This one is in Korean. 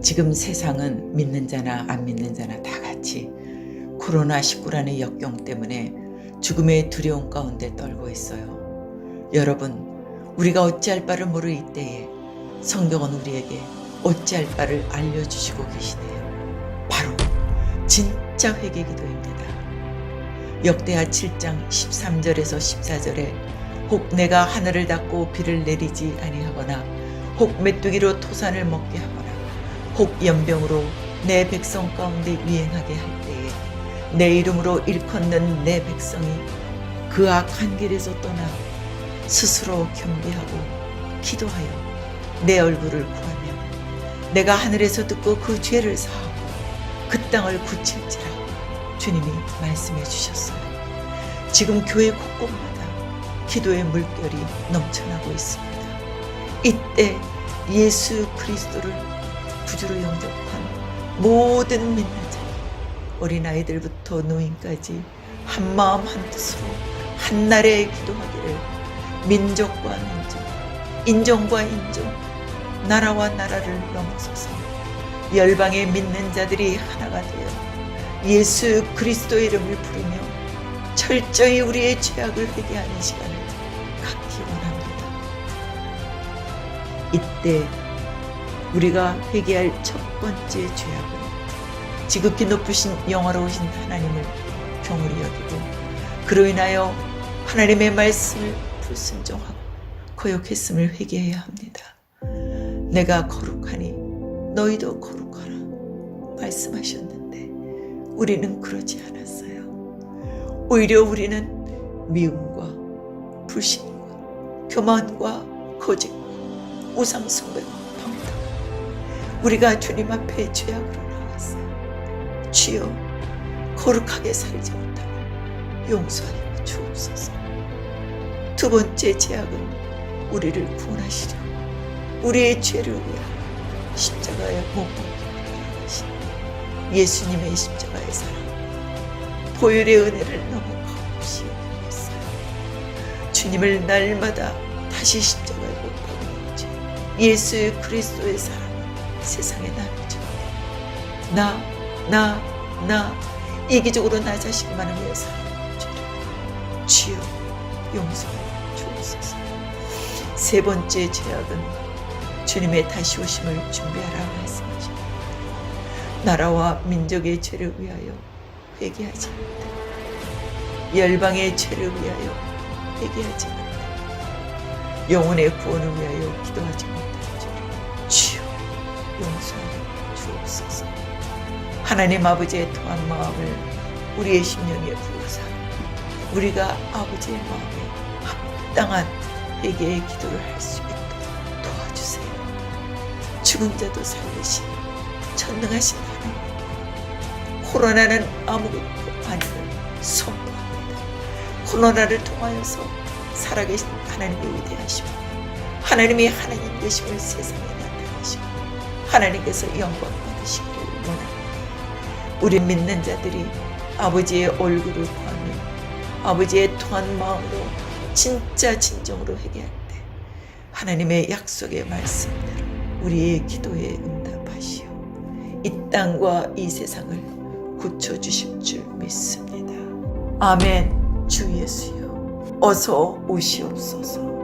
지금 세상은 믿는 자나 안 믿는 자나 다 같이 코로나19라는 역경 때문에 죽음의 두려움 가운데 떨고 있어요. 여러분, 우리가 어찌할 바를 모를 이때에 성경은 우리에게 어찌할 바를 알려주시고 계시네요. 바로 진짜 회개 기도입니다. 역대하 7장 13절에서 14절에 혹 내가 하늘을 닫고 비를 내리지 아니하거나 혹 메뚜기로 토산을 먹게 하거나 혹 연병으로 내 백성 가운데 유행하게 할 때에 내 이름으로 일컫는 내 백성이 그 악한 길에서 떠나 스스로 겸비하고 기도하여 내 얼굴을 구하며 내가 하늘에서 듣고 그 죄를 사하고 그 땅을 굳힐지라 주님이 말씀해 주셨어요. 지금 교회 곳곳마다 기도의 물결이 넘쳐나고 있습니다. 이때 예수 그리스도를 구주로 영접한 모든 믿는 자, 어린아이들부터 노인까지 한 마음 한 뜻으로 한날에 기도하기를 민족과 민족, 인종과 인종, 나라와 나라를 넘어서서 열방의 믿는 자들이 하나가 되어 예수 그리스도의 이름을 부르며 철저히 우리의 죄악을 회개하는 시간을 갖기 원합니다. 이때 우리가 회개할 첫 번째 죄악은 지극히 높으신 영화로우신 하나님을 경홀히 여기고 그로 인하여 하나님의 말씀을 불순종하고 거역했음을 회개해야 합니다. 내가 거룩하니 너희도 거룩하라 말씀하셨는데 우리는 그러지 않았어요. 오히려 우리는 미움과 불신과 교만과 거짓과 우상숭배와 우리가 주님 앞에 죄악으로 나왔어요. 주여 거룩하게 살지 못하고 용서하여 주옵소서. 두 번째 죄악은 우리를 구원하시려 우리의 죄를 위하여 십자가에 못 박히게 하신 예수님의 십자가의 사랑 보혈의 은혜를 너무 값없이 여겼어요. 주님을 날마다 다시 십자가에 못 박는 죄 예수 그리스도의 사랑은 세상에 나누죠. 나, 나, 나 이기적으로 나 자신만을 위해 사는 죄를 주여 용서하여 주옵소서. 세 번째 죄악은 주님의 다시 오심을 준비하라 말씀하십니다. 나라와 민족의 죄를 위하여 회개하지 못해 열방의 죄를 위하여 회개하지 못해 영혼의 구원을 위하여 주옵소서. 하나님 아버지의 통한 마음을 우리의 심령에 부어사 우리가 아버지의 마음에 합당한 회개의 기도를 할 수 있도록 도와주세요. 죽은 자도 살리신 전능하신 하나님 코로나는 아무것도 아님을 선포합니다. 코로나를 통하여서 살아계신 하나님의 위대하심을 하나님이 하나님 되심을 세상에 하나님께서 영광 받으시기를 원합니다. 우리 믿는 자들이 아버지의 얼굴을 구하며 아버지의 통한 마음으로 진짜 진정으로 회개할 때 하나님의 약속의 말씀대로 우리의 기도에 응답하시오. 이 땅과 이 세상을 고쳐주실 줄 믿습니다. 아멘. 주 예수여, 어서 오시옵소서.